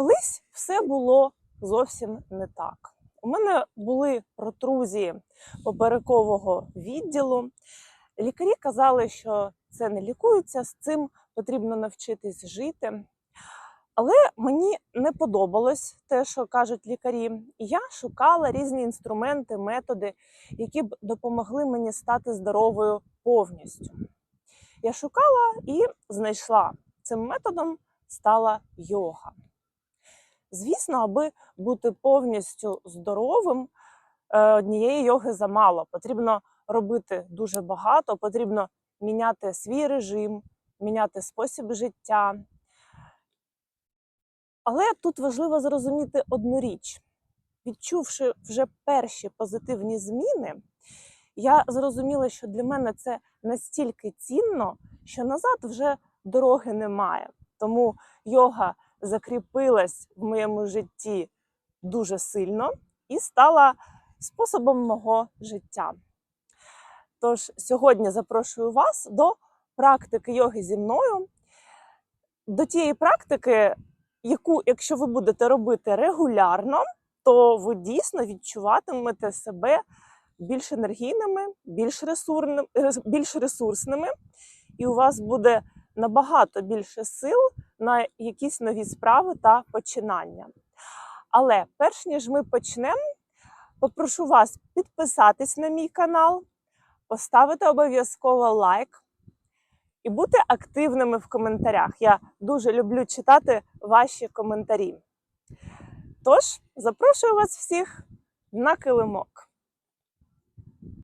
Колись все було зовсім не так. У мене були протрузії поперекового відділу. Лікарі казали, що це не лікується, з цим потрібно навчитись жити. Але мені не подобалось те, що кажуть лікарі, і я шукала різні інструменти, методи, які б допомогли мені стати здоровою повністю. Я шукала і знайшла цим методом стала йога. Звісно, аби бути повністю здоровим, е, однієї йоги замало. Потрібно робити дуже багато, потрібно міняти свій режим, міняти спосіб життя. Але тут важливо зрозуміти одну річ. Відчувши вже перші позитивні зміни, я зрозуміла, що для мене це настільки цінно, що назад вже дороги немає. Тому йога закріпилась в моєму житті дуже сильно і стала способом мого життя. Тож сьогодні запрошую вас до практики йоги зі мною, до тієї практики, яку, якщо ви будете робити регулярно, то ви дійсно відчуватимете себе більш енергійними, більш, ресурним, більш ресурсними, і у вас буде набагато більше сил на якісь нові справи та починання. Але перш ніж ми почнемо, попрошу вас підписатись на мій канал, поставити обов'язково лайк і бути активними в коментарях. Я дуже люблю читати ваші коментарі. Тож, запрошую вас всіх на килимок.